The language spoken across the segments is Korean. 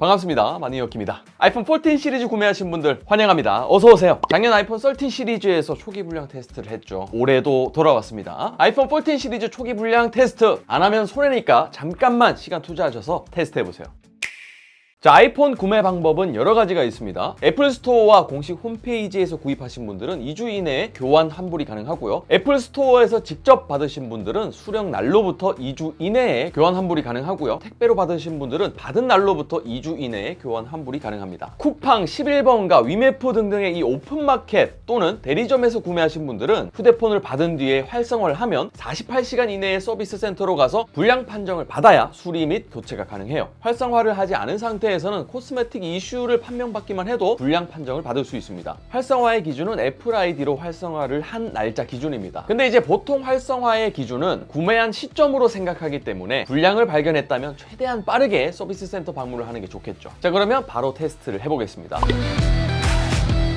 반갑습니다. 마니어키입니다. 아이폰 14 시리즈 구매하신 분들 환영합니다. 어서 오세요. 작년 아이폰 13 시리즈에서 초기 불량 테스트를 했죠. 올해도 돌아왔습니다. 아이폰 14 시리즈 초기 불량 테스트 안 하면 손해니까 잠깐만 시간 투자하셔서 테스트해 보세요. 자, 아이폰 구매 방법은 여러 가지가 있습니다. 애플 스토어와 공식 홈페이지에서 구입하신 분들은 2주 이내에 교환 환불이 가능하고요. 애플 스토어에서 직접 받으신 분들은 수령 날로부터 2주 이내에 교환 환불이 가능하고요. 택배로 받으신 분들은 받은 날로부터 2주 이내에 교환 환불이 가능합니다. 쿠팡 11번가 위메프 등등의 이 오픈마켓 또는 대리점에서 구매하신 분들은 휴대폰을 받은 뒤에 활성화를 하면 48시간 이내에 서비스 센터로 가서 불량 판정을 받아야 수리 및 교체가 가능해요. 활성화를 하지 않은 상태 에서는 코스메틱 이슈를 판명받기만 해도 불량 판정을 받을 수 있습니다. 활성화의 기준은 애플 아이디로 활성화를 한 날짜 기준입니다. 근데 이제 보통 활성화의 기준은 구매한 시점으로 생각하기 때문에 불량을 발견했다면 최대한 빠르게 서비스 센터 방문을 하는 게 좋겠죠. 자, 그러면 바로 테스트를 해보겠습니다.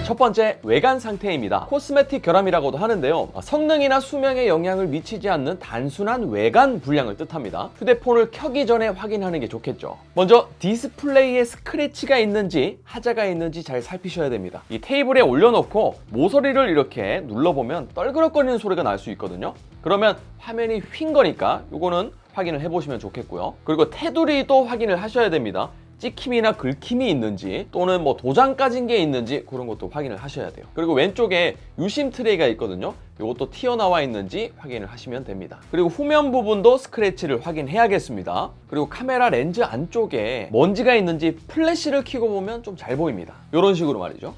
첫 번째 외관 상태입니다. 코스메틱 결함이라고도 하는데요. 성능이나 수명에 영향을 미치지 않는 단순한 외관 불량을 뜻합니다. 휴대폰을 켜기 전에 확인하는 게 좋겠죠. 먼저 디스플레이에 스크래치가 있는지 하자가 있는지 잘 살피셔야 됩니다. 이 테이블에 올려놓고 모서리를 이렇게 눌러보면 떨그럭거리는 소리가 날 수 있거든요. 그러면 화면이 휜 거니까 이거는 확인을 해보시면 좋겠고요. 그리고 테두리도 확인을 하셔야 됩니다. 찍힘이나 긁힘이 있는지 또는 뭐 도장 까진 게 있는지 그런 것도 확인을 하셔야 돼요. 그리고 왼쪽에 유심 트레이가 있거든요. 이것도 튀어나와 있는지 확인을 하시면 됩니다. 그리고 후면 부분도 스크래치를 확인해야겠습니다. 그리고 카메라 렌즈 안쪽에 먼지가 있는지 플래시를 켜고 보면 좀 잘 보입니다. 이런 식으로 말이죠.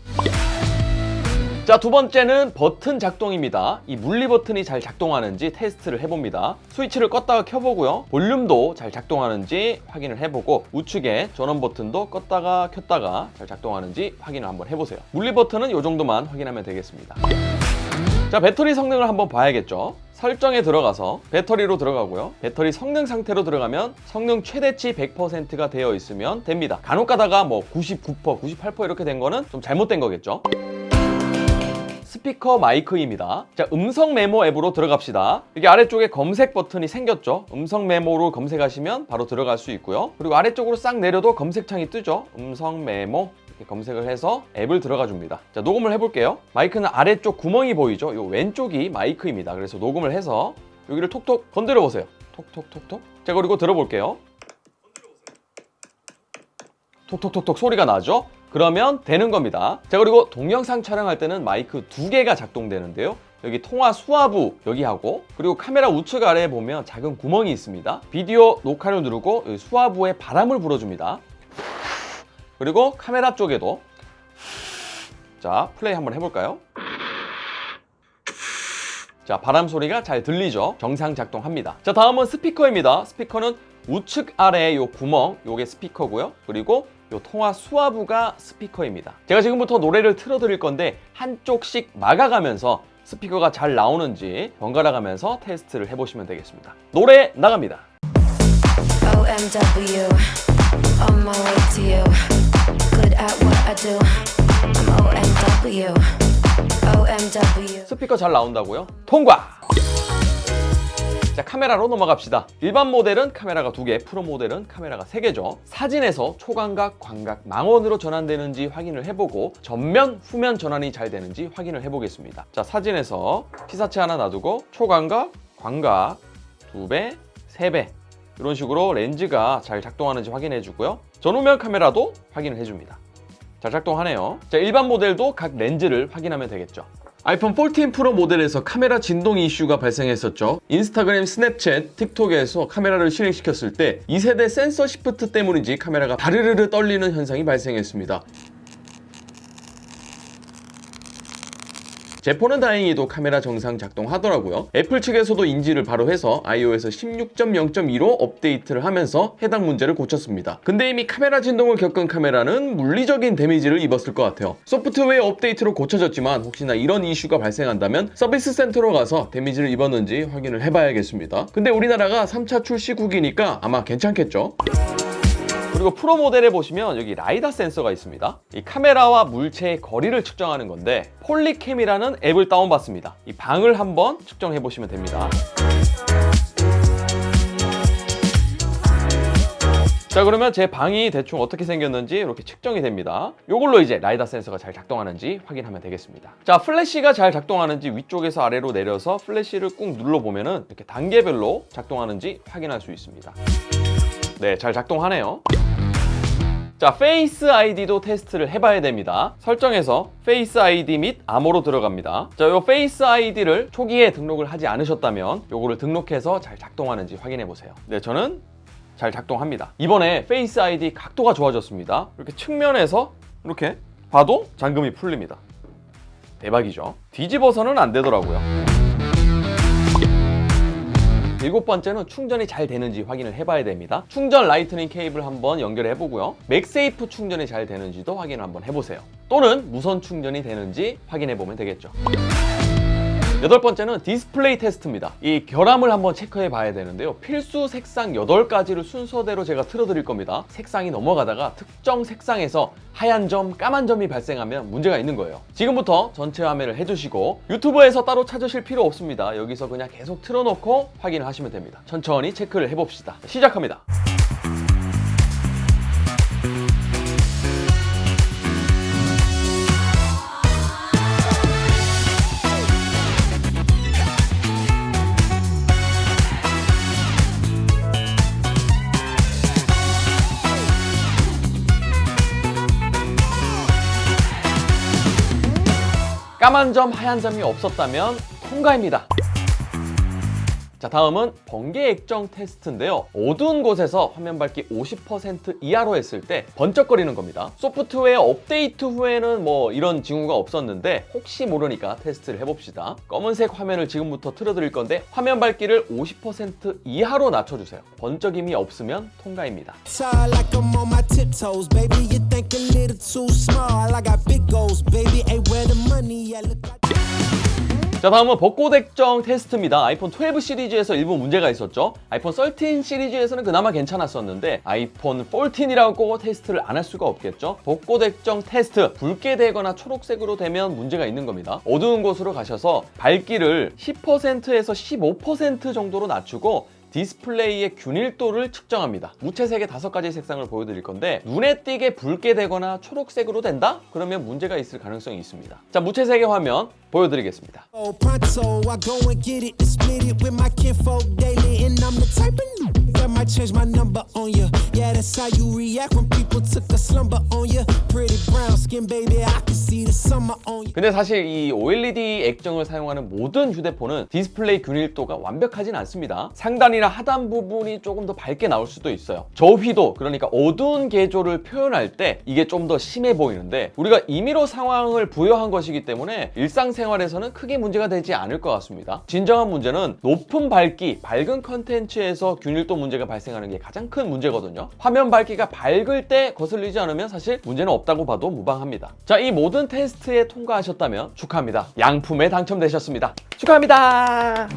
자, 두 번째는 버튼 작동입니다. 이 물리 버튼이 잘 작동하는지 테스트를 해봅니다. 스위치를 껐다가 켜보고요. 볼륨도 잘 작동하는지 확인을 해보고 우측에 전원 버튼도 껐다가 켰다가 잘 작동하는지 확인을 한번 해보세요. 물리 버튼은 이 정도만 확인하면 되겠습니다. 자, 배터리 성능을 한번 봐야겠죠. 설정에 들어가서 배터리로 들어가고요. 배터리 성능 상태로 들어가면 성능 최대치 100%가 되어 있으면 됩니다. 간혹 가다가 뭐 99%, 98% 이렇게 된 거는 좀 잘못된 거겠죠. 스피커 마이크입니다. 자, 음성 메모 앱으로 들어갑시다. 여기 아래쪽에 검색 버튼이 생겼죠. 음성 메모로 검색하시면 바로 들어갈 수 있고요. 그리고 아래쪽으로 싹 내려도 검색창이 뜨죠. 음성 메모 이렇게 검색을 해서 앱을 들어가 줍니다. 자, 녹음을 해볼게요. 마이크는 아래쪽 구멍이 보이죠. 요 왼쪽이 마이크입니다. 그래서 녹음을 해서 여기를 톡톡 건드려 보세요. 톡톡톡톡. 자, 그리고 들어볼게요. 톡톡톡톡 소리가 나죠? 그러면 되는 겁니다. 자, 그리고 동영상 촬영할 때는 마이크 두 개가 작동되는데요. 여기 통화 수화부 여기하고 그리고 카메라 우측 아래에 보면 작은 구멍이 있습니다. 비디오 녹화를 누르고 수화부에 바람을 불어줍니다. 그리고 카메라 쪽에도 자 플레이 한번 해볼까요? 자 바람 소리가 잘 들리죠? 정상 작동합니다. 자 다음은 스피커입니다. 스피커는 우측 아래에 요 구멍 요게 스피커고요. 그리고 요 통화 수화부가 스피커입니다. 제가 지금부터 노래를 틀어드릴 건데 한쪽씩 막아가면서 스피커가 잘 나오는지 번갈아 가면서 테스트를 해보시면 되겠습니다. 노래 나갑니다. OMW, on my way to you. Good at what I do. I'm OMW, OMW. 스피커 잘 나온다고요? 통과! 자 카메라로 넘어갑시다. 일반 모델은 카메라가 두개 프로 모델은 카메라가 세개죠. 사진에서 초광각, 광각, 망원으로 전환되는지 확인을 해보고 전면, 후면 전환이 잘 되는지 확인을 해보겠습니다. 자 사진에서 피사체 하나 놔두고 초광각, 광각 두 배, 세 배. 이런 식으로 렌즈가 잘 작동하는지 확인해 주고요. 전후면 카메라도 확인을 해줍니다. 잘 작동하네요. 자 일반 모델도 각 렌즈를 확인하면 되겠죠 아이폰 14 프로 모델에서 카메라 진동 이슈가 발생했었죠. 인스타그램, 스냅챗, 틱톡에서 카메라를 실행시켰을 때 2세대 센서 시프트 때문인지 카메라가 바르르르 떨리는 현상이 발생했습니다. 제 폰은 다행히도 카메라 정상 작동하더라고요. 애플 측에서도 인지를 바로 해서 iOS 16.0.2로 업데이트를 하면서 해당 문제를 고쳤습니다. 근데 이미 카메라 진동을 겪은 카메라는 물리적인 데미지를 입었을 것 같아요. 소프트웨어 업데이트로 고쳐졌지만 혹시나 이런 이슈가 발생한다면 서비스 센터로 가서 데미지를 입었는지 확인을 해봐야겠습니다. 근데 우리나라가 3차 출시국이니까 아마 괜찮겠죠? 그리고 프로 모델에 보시면 여기 라이다 센서가 있습니다. 이 카메라와 물체의 거리를 측정하는 건데 폴리캠이라는 앱을 다운받습니다. 이 방을 한번 측정해 보시면 됩니다. 자 그러면 제 방이 대충 어떻게 생겼는지 이렇게 측정이 됩니다. 이걸로 이제 라이다 센서가 잘 작동하는지 확인하면 되겠습니다. 자 플래시가 잘 작동하는지 위쪽에서 아래로 내려서 플래시를 꾹 눌러보면은 이렇게 단계별로 작동하는지 확인할 수 있습니다. 네, 잘 작동하네요. 자, 페이스 아이디도 테스트를 해봐야 됩니다. 설정에서 페이스 아이디 및 암호로 들어갑니다. 자, 요 페이스 아이디를 초기에 등록을 하지 않으셨다면 요거를 등록해서 잘 작동하는지 확인해 보세요. 네, 저는 잘 작동합니다. 이번에 페이스 아이디 각도가 좋아졌습니다. 이렇게 측면에서 이렇게 봐도 잠금이 풀립니다. 대박이죠. 뒤집어서는 안 되더라고요. 일곱 번째는 충전이 잘 되는지 확인을 해봐야 됩니다. 충전 라이트닝 케이블 한번 연결해 보고요. 맥세이프 충전이 잘 되는지도 확인을 한번 해보세요. 또는 무선 충전이 되는지 확인해 보면 되겠죠. 여덟 번째는 디스플레이 테스트입니다. 이 결함을 한번 체크해 봐야 되는데요. 필수 색상 8가지를 순서대로 제가 틀어드릴 겁니다. 색상이 넘어가다가 특정 색상에서 하얀 점, 까만 점이 발생하면 문제가 있는 거예요. 지금부터 전체 화면을 해주시고 유튜브에서 따로 찾으실 필요 없습니다. 여기서 그냥 계속 틀어놓고 확인을 하시면 됩니다. 천천히 체크를 해봅시다. 시작합니다. 까만 점, 하얀 점이 없었다면 통과입니다. 자, 다음은 번개 액정 테스트인데요. 어두운 곳에서 화면 밝기 50% 이하로 했을 때 번쩍거리는 겁니다. 소프트웨어 업데이트 후에는 뭐 이런 징후가 없었는데 혹시 모르니까 테스트를 해봅시다. 검은색 화면을 지금부터 틀어드릴 건데 화면 밝기를 50% 이하로 낮춰주세요. 번쩍임이 없으면 통과입니다. 자 다음은 벚꽃 액정 테스트입니다. 아이폰 12 시리즈에서 일부 문제가 있었죠. 아이폰 13 시리즈에서는 그나마 괜찮았었는데 아이폰 14이라고 테스트를 안 할 수가 없겠죠. 벚꽃 액정 테스트 붉게 되거나 초록색으로 되면 문제가 있는 겁니다. 어두운 곳으로 가셔서 밝기를 10%에서 15% 정도로 낮추고 디스플레이의 균일도를 측정합니다. 무채색의 다섯 가지 색상을 보여드릴 건데 눈에 띄게 붉게 되거나 초록색으로 된다? 그러면 문제가 있을 가능성이 있습니다. 자, 무채색의 화면 보여드리겠습니다. 근데 사실 이 OLED 액정을 사용하는 모든 휴대폰은 디스플레이 균일도가 완벽하진 않습니다. 상단이나 하단 부분이 조금 더 밝게 나올 수도 있어요. 저휘도 그러니까 어두운 계조를 표현할 때 이게 좀 더 심해 보이는데 우리가 임의로 상황을 부여한 것이기 때문에 일상생활에서는 크게 문제가 되지 않을 것 같습니다. 진정한 문제는 높은 밝기, 밝은 컨텐츠에서 균일도 문제가 발생하는 게 가장 큰 문제거든요. 화면 밝기가 밝을 때 거슬리지 않으면 사실 문제는 없다고 봐도 무방합니다. 자, 이 모든 테스트 에 통과하셨다면 축하합니다. 양품에 당첨되셨습니다. 축하합니다.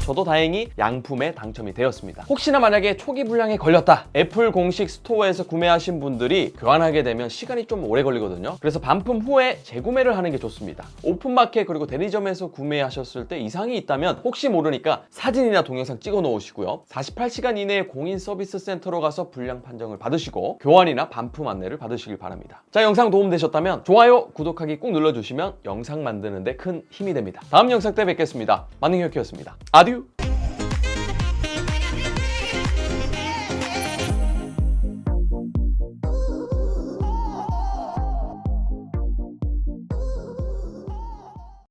저도 다행히 양품에 당첨이 되었습니다. 혹시나 만약에 초기 불량에 걸렸다. 애플 공식 스토어에서 구매하신 분들이 교환하게 되면 시간이 좀 오래 걸리거든요. 그래서 반품 후에 재구매를 하는 게 좋습니다. 오픈마켓 그리고 대리점에서 구매하셨을 때 이상이 있다면 혹시 모르니까 사진이나 동영상 찍어 놓으시고요. 48시간 이내에 공인 서비스 센터로 가서 불량 판정을 받으시고 교환이나 반품 안내를 받으시길 바랍니다. 자, 영상 도움되셨다면 좋아요, 구독하기 꾹 눌러주시면 영상 만드는데 큰 힘이 됩니다. 다음 영상 때 뵙겠습니다. 만능혁이었습니다. 아듀!